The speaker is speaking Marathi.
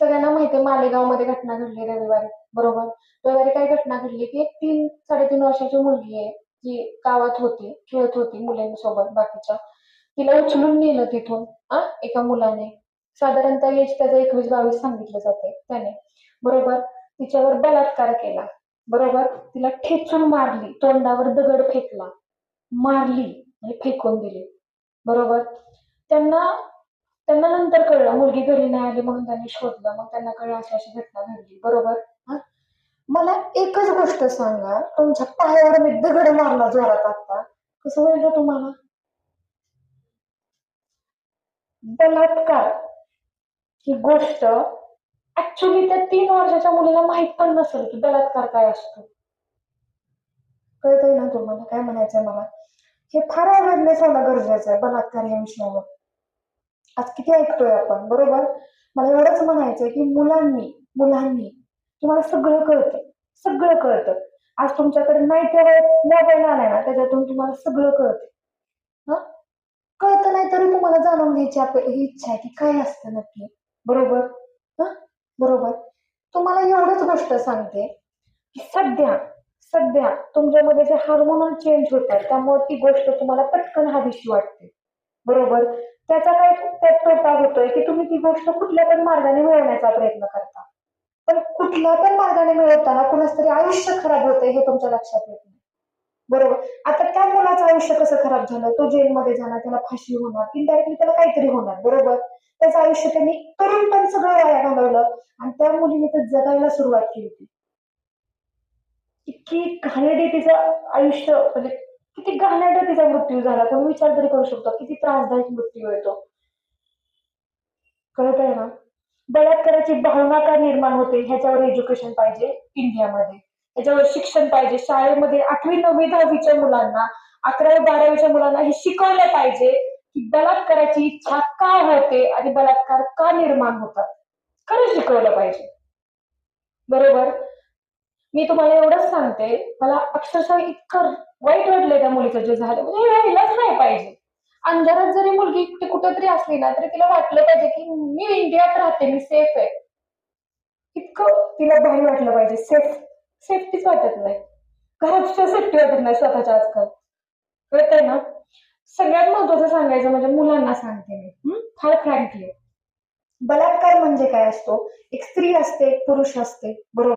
सगळ्यांना माहिती मालेगावमध्ये घटना घडली रविवारी बरोबर? रविवारी काय घटना घडली की एक तीन साडेतीन वर्षाची मुलगी आहे जी गावात होती खेळत होती मुलांसोबत बाकीच्या. तिला उचलून नेलं तिथून आ एका मुलाने. साधारणतः एज त्याचं एकवीस बावीस सांगितलं जाते त्याने बरोबर? तिच्यावर बलात्कार केला बरोबर? तिला ठेचून मारली तोंडावर दगड फेकला मारली आणि फेकून दिली बरोबर? त्यांना त्यांना नंतर कळलं मुलगी घरी नाही आली म्हणून त्यांनी शोधलं मग त्यांना कळलं अशी अशी घटना घडली. बरोबर? हा? मला एकच गोष्ट सांगा तुमच्या पायावर मी दगड मारला जोरात आता. कसं होईल तुम्हाला? बलात्कार ही गोष्ट ऍक्च्युली त्या तीन वर्षाच्या मुलीला माहीत पण नसेल की बलात्कार काय असतो. कळतंय ना तुम्हाला? काय म्हणायचंय मला? हे फार अवेअरनेस होणं गरजेचं आहे बलात्कार या विषयावर. आज किती ऐकतोय आपण बरोबर? मला एवढंच म्हणायचंय की मुलांनी मुलांनी तुम्हाला सगळं कळतं सगळं कळतं आज तुमच्याकडे नाही तेव्हा मोबाईल आलाय ना त्याच्यातून तुम्हाला सगळं कळतं हा? कळतं नाही तरी तुम्हाला जाणून घ्यायची ही इच्छा आहे की काय असतं नक्की. बरोबर? हा? बरोबर? तुम्हाला एवढंच गोष्ट सांगते की सध्या सध्या तुमच्यामध्ये जे हार्मोनल चेंज होतात त्यामुळे ती गोष्ट तुम्हाला पटकन हवीशी वाटते. बरोबर? त्याचा काय त्यात तोटा होतोय की तुम्ही ती गोष्ट कुठल्या पण मार्गाने मिळवण्याचा प्रयत्न करता. पण कुठल्या पण मार्गाने मिळवताना कुणाच तरी आयुष्य खराब होतंय हे तुमच्या लक्षात येत नाही. बरोबर? आता त्या मुलाचं आयुष्य कसं खराब झालं? तो जेलमध्ये जाणार त्याला फाशी होणार इनडायरेक्टली त्याला काहीतरी होणार बरोबर? त्याचं आयुष्य त्यांनी तरुण पण सगळं वाया घालवलं आणि त्या मुलीने तर जगायला सुरुवात केली होती. इतकी घाणेरडी तिचं आयुष्य म्हणजे किती घाणेरडा तिचा मृत्यू झाला. कोणी विचार तरी करू शकतो. किती त्रासदायक मृत्यू येतो कळत आहे ना? बलात्काराची भावना का निर्माण होते? ह्याच्यावर एज्युकेशन पाहिजे इंडियामध्ये. ह्याच्यावर शिक्षण पाहिजे. शाळेमध्ये आठवी नववी दहावीच्या मुलांना अकरावी बारावीच्या मुलांना हे शिकवलं पाहिजे की बलात्काराची इच्छा का होते आणि बलात्कार का निर्माण होतात. खरं शिकवलं पाहिजे. बरोबर? मी तुम्हाला एवढंच सांगते मला अक्षरशः इतकं वाईट वाटलंय त्या मुलीचं जे झालं. म्हणजे हे व्हायलाच नाही पाहिजे. अंधारात जरी मुलगी कुठे कुठेतरी असली ना तरी तिला वाटलं पाहिजे की मी इंडियात राहते मी सेफ आहे. इतकं तिला भारी वाटलं पाहिजे. सेफ सेफ्टीच वाटत नाही. घराच्या सेफ्टी वाटत नाही स्वतःच्या आजकाल. कळतंय ना? सगळ्यात महत्वाचं सांगायचं म्हणजे मुलांना सांगते मी. फार फ्रँकली बलात्कार म्हणजे काय असतो? एक स्त्री असते एक पुरुष असते. बरोबर?